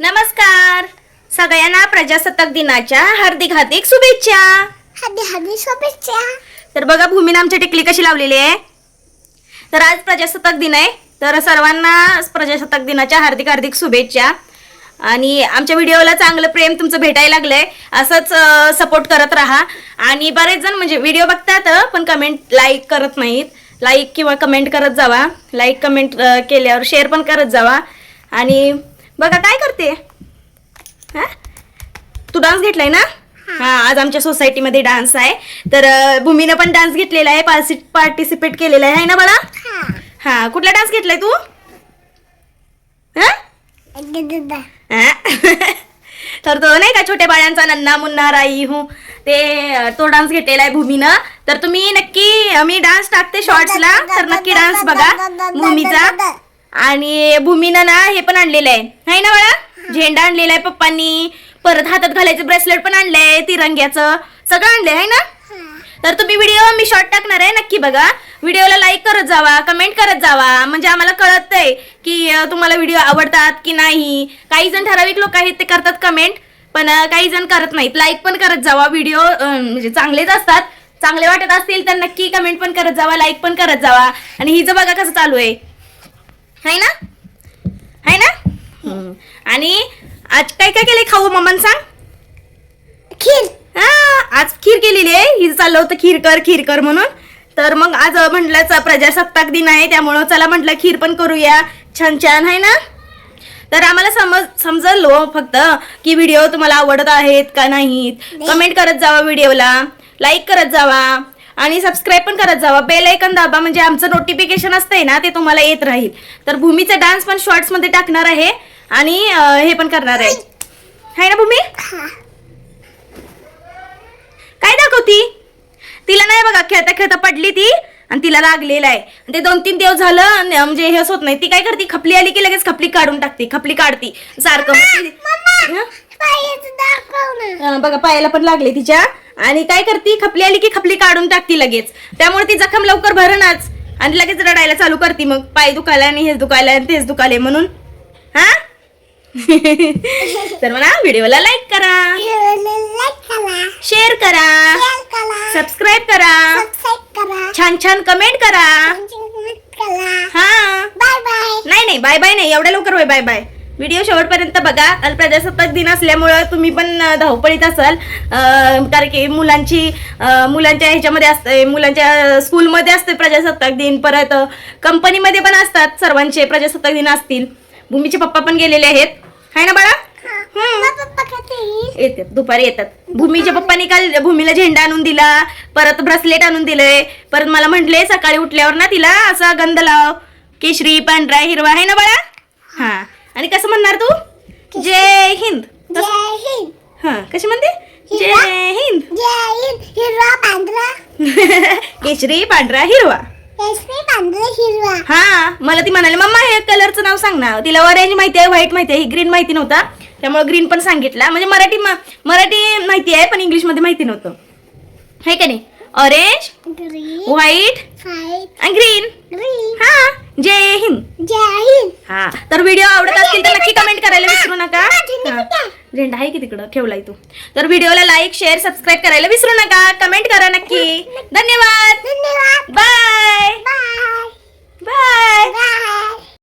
नमस्कार. सगळ्यांना प्रजासत्ताक दिनाच्या हार्दिक हार्दिक शुभेच्छा. हदी हदी शुभेच्छा. तर बघा भूमीने आमच्या टिकली कशी लावलेली आहे? तर आज प्रजासत्ताक दिन आहे. तर सर्वांना प्रजासत्ताक दिनाच्या हार्दिक हार्दिक शुभेच्छा. आणि आमच्या व्हिडिओला चांगलं प्रेम तुमचं भेटायला लागलंय. असंच सपोर्ट करत राहा. आणि बरेच जण म्हणजे व्हिडिओ बघतात पण कमेंट लाईक करत नाहीत. लाईक किंवा कमेंट करत जावा. लाईक कमेंट केल्यावर शेअर पण करत जावा. आणि बघा काय करते? हा? तू डान्स घेतलाय ना? हा. आज आमच्या सोसायटीमध्ये डान्स आहे. तर भूमीनं पण डान्स घेतलेला आहे पार्टिसिपेट केलेला आहे ना बाळा? हा. हा कुठला डान्स घेतलाय तू? हा? हा? तर तो नाही का छोट्या बाळांचा नन्ना मुन्ना राई हूं. ते तो डान्स घेतलेला आहे भूमीनं. तर तुम्ही नक्की मी डान्स टाकते शॉर्ट्सला तर नक्की डान्स बघा. भूमीचा. आणि भूमीनं ना हे पण आणलेलं आहे है ना बाळा? झेंडा आणलेला आहे पप्पांनी. परत हातात घालायचं ब्रेसलेट पण आणलंय तिरंग्याचं. सगळं आणलंय आहे ना? तर तुम्ही व्हिडिओ मी शॉर्ट टाकणार आहे नक्की बघा. व्हिडिओला लाईक करत जावा कमेंट करत जावा. म्हणजे आम्हाला कळतंय की तुम्हाला व्हिडिओ आवडतात की नाही. काही जण ठराविक लोक आहेत ते करतात कमेंट पण काही जण करत नाहीत. लाईक पण करत जावा. व्हिडिओ म्हणजे चांगलेच असतात. चांगले वाटत असतील तर नक्की कमेंट पण करत जावा लाईक पण करत जावा. आणि हिचं बघा कसं चालू आहे. है ना? है ना. आणि आज काय काय केलंय खाऊ? मम्मान सांग. खीर. हा आज खीर केलेली आहे. हिचं चाललं होतं खीर कर खीर कर म्हणून. तर मग आज म्हटलं प्रजासत्ताक दिन आहे त्यामुळं चला म्हटलं खीर पण करूया. छान छान आहे ना? तर आम्हाला समज समजलो फक्त की व्हिडिओ तुम्हाला आवडत आहेत का नाहीत. कमेंट करत जावा व्हिडिओला. लाईक करत जावा. आणि सबस्क्राईब पण करत जावा. बेल ऐकन दाबा म्हणजे आमचं नोटिफिकेशन असतंय ना ते तुम्हाला येत राहील. तर भूमीचा डान्स पण शॉर्ट्समध्ये टाकणार आहे आणि हे पण करणार आहे. आहे ना भूमी? काय दाखवती? तिला नाही बघा खेळता खेळता पडली ती आणि तिला लागलेलं आहे. ते दोन तीन दिवस झालं म्हणजे हेच होत नाही. ती काय करते? खपली आली की लगेच खपली काढून टाकते. खपली काढती. सारखं. बघा पायाला पण लागले तिच्या. आणि काय करते? खपली आली की खपली काढून टाकती लगेच. त्यामुळे ती जखम लवकर भरणच. आणि लगेच रडायला चालू करते मग. पाय दुखायला आणि हेच दुखायला आणि तेच दुखायले म्हणून. हा? तर म्हणा व्हिडिओला लाईक करा. शेअर करा. सबस्क्राईब करा. छान छान कमेंट करा. कमेंट करा. हा. बाय बाय नाही नाही बाय बाय नाही. एवढ्या लवकर होय बाय बाय व्हिडिओ शेवटपर्यंत बघा. प्रजासत्ताक दिन असल्यामुळं तुम्ही पण धावपळीत असाल. कारण की मुलांची मुलांच्या ह्याच्यामध्ये असते मुलांच्या स्कूलमध्ये असते प्रजासत्ताक दिन. परत कंपनीमध्ये पण असतात सर्वांचे प्रजासत्ताक दिन असतील. भूमीचे पप्पा पण गेलेले आहेत. हाय ना बाळा? येतात दुपारी येतात. भूमीच्या पप्पानी काल भूमीला झेंडा आणून दिला. परत ब्रेसलेट आणून दिलंय. परत मला म्हटले सकाळी उठल्यावर ना तिला असा गंध लाव. केशरी पांढरा हिरवा. आहे ना बाळा हा आणि कसं म्हणणार तू जय हिंद जय हिंद हा कशी म्हणते? जय हिंद. जय हिंद. हिरवा पांढरा. केशरी पांढरा हिरवा. केशरी पांढरा हिरवा. हा मला ती म्हणाली मम्मा हे कलरचं नाव सांग ना. तिला ऑरेंज माहिती आहे व्हाईट माहिती आहे ग्रीन माहिती नव्हता. त्यामुळे ग्रीन पण सांगितला. म्हणजे मराठी मराठी माहिती आहे पण इंग्लिशमध्ये माहिती नव्हतं. आहे का नाही? ऑरेंज ग्रीन व्हाईट आणि ग्रीन ग्रीन हा जय हिंद जय हिंद हा तर व्हिडिओ आवडत असतील तर नक्की कमेंट करायला विसरू नका. हा. झेंडा आहे की तिकडं? ठेवलाय तू. तर व्हिडिओला लाईक शेअर सबस्क्राईब करायला विसरू नका.